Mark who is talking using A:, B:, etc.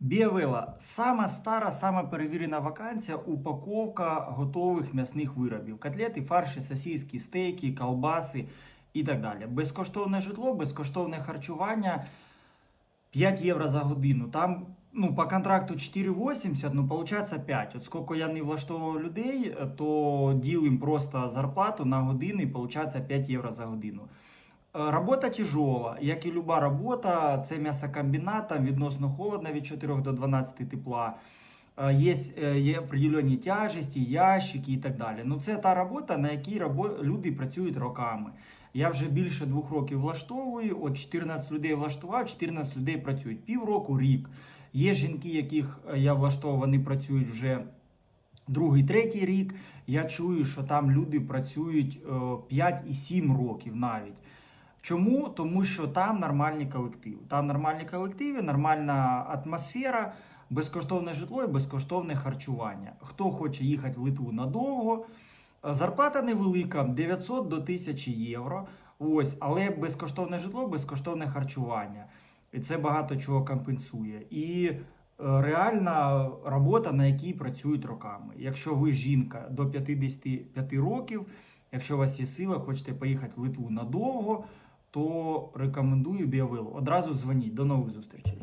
A: Біавела сама стара, сама перевірена вакансія упаковка готових м'ясних виробів: котлети, фарші, сосиски, стейки, колбаси і так далі. Безкоштовне житло, безкоштовне харчування 5 євро за годину. Там ну, по контракту 4,80, ну, получается 5. От скільки я не влаштовував людей, то ділим просто зарплату на години, і получается 5 євро за годину. Е, Робота тяжела, як і люба робота, це м'ясокомбінат, там відносно холодно від 4 до 12 тепла. Е, Є, е, є определенні тяжесті, ящики і так далі. Ну, це та робота, на якій люди працюють роками. Я вже більше двох років влаштовую, от 14 людей влаштував, 14 людей працюють. Півроку, рік. Є жінки, яких я влаштовував, вони працюють вже другий, третій рік. Я чую, що там люди працюють е, 5 і 7 років навіть. Чому? Тому що там нормальні колективи. Там нормальні колективи, нормальна атмосфера, безкоштовне житло і безкоштовне харчування. Хто хоче їхати в Литву надовго, е, зарплата невелика 900 до 1000 євро. Ось, але безкоштовне житло, безкоштовне харчування. І це багато чого компенсує. І е, реальна робота, на якій працюють роками. Якщо ви жінка до 55 років, якщо у вас є сила, хочете поїхати в Литву надовго, то рекомендую Біавилу. Одразу дзвоніть. До нових зустрічей.